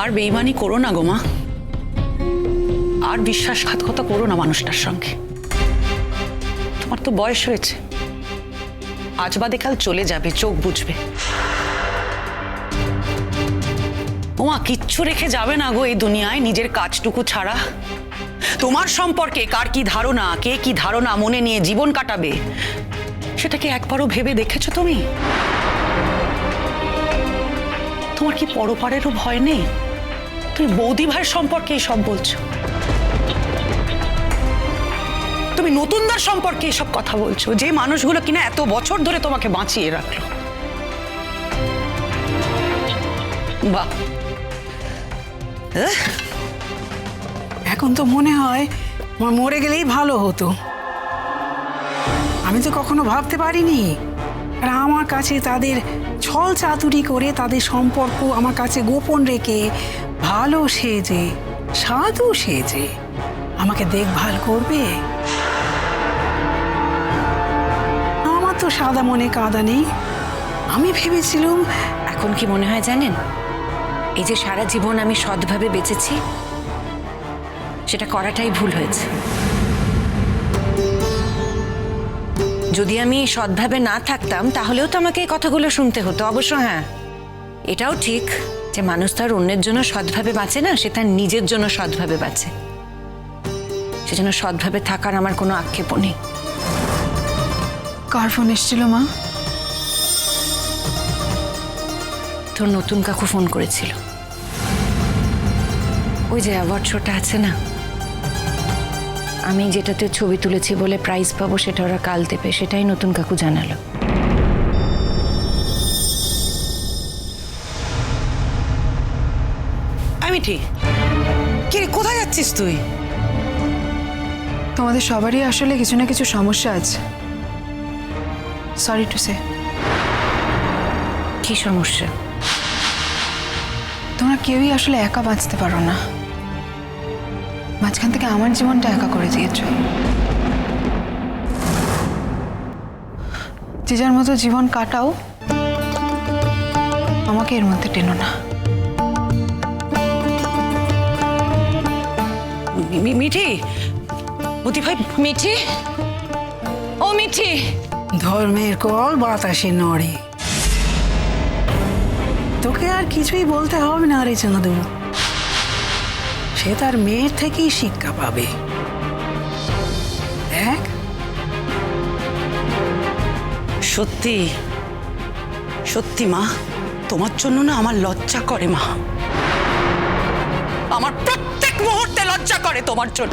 আর বেইমানি করো না গো মা। আর বিশ্বাসঘাতকতা করো না মানুষটার সঙ্গে। তোমার তো বয়স হয়েছে। আজ বাদে কাল চলে যাবে, চোখ বুঝবে। ওমা কিচ্ছু রেখে যাবে না গো এই দুনিয়ায় নিজের কাজটুকু ছাড়া। তোমার সম্পর্কে কার কি ধারণা, কে কি ধারণা মনে নিয়ে জীবন কাটাবে সেটা কি একবারও ভেবে দেখেছ তুমি? তোমার কি পরপারেরও ভয় নেই? তুমি বৌদি ভাইয়ের সম্পর্কে সব বলছো। তুমি নতুনদার সম্পর্কে এসব কথা বলছো। যে মানুষগুলো কিনা এত বছর ধরে তোমাকে বাঁচিয়ে রাখল। বাহ। এখন তো মনে হয় মরে গেলেই ভালো হতো। আমি তো কখনো ভাবতে পারিনি। আর আমার কাছে তাদের ছল চাতুরি করে তাদের সম্পর্ক আমার কাছে গোপন রেখে ভালো সেজে, সাধু সেজে আমাকে দেখভাল করবে? আমার তো সাদা মনে কাদা নেই। আমি ভেবেছিলাম, এখন কি মনে হয় জানেন? এই যে সারা জীবন আমি সৎভাবে বেঁচেছি, সেটা করাটাই ভুল হয়েছে। যদি আমি সৎভাবে না থাকতাম তাহলেও তো আমাকে এই কথাগুলো শুনতে হতো। অবশ্য হ্যাঁ এটাও ঠিক যে মানুষ তার অন্যের জন্য সৎভাবে বাঁচে না সে তার নিজের জন্য সৎভাবে বাঁচে। সেজন্য সৎভাবে থাকার আমার কোনো আক্ষেপ নেই। কার ফোন এসেছিল মা? তোর নতুন কাকু ফোন করেছিল। ওই যে অ্যাওয়ার্ড শোটা আছে না? আমি যেটাতে ছবি তুলেছি বলে প্রাইজ পাবো সেটা ওরা কাল দেবে সেটাই নতুন কাকু জানালো। আমি ঠিক। কি কোথায় যাচ্ছিস তুই? তোমাদের সবারই আসলে কিছু না কিছু সমস্যা আছে। সরি টু সে কি সমস্যা? তোমরা কেউই আসলে একা বাঁচতে পারো না। মাঝখান থেকে আমার জীবনটা একা করে দিয়েছ। যে যার মতো জীবন কাটাও আমাকে এর মধ্যে টেনো না। মিঠি! মতি ভাই মিঠি! ও মিঠি! ধর্মের কল বাতাসে নড়ে। তোকে আর কিছুই বলতে হবে না রে চাঁদু সে তার মেয়ের থেকেই শিক্ষা পাবে। দেখ। সত্যি সত্যি মা, তোমার জন্য না আমার লজ্জা করে মা। আমার প্রত্যেক মুহূর্তে লজ্জা করে তোমার জন্য।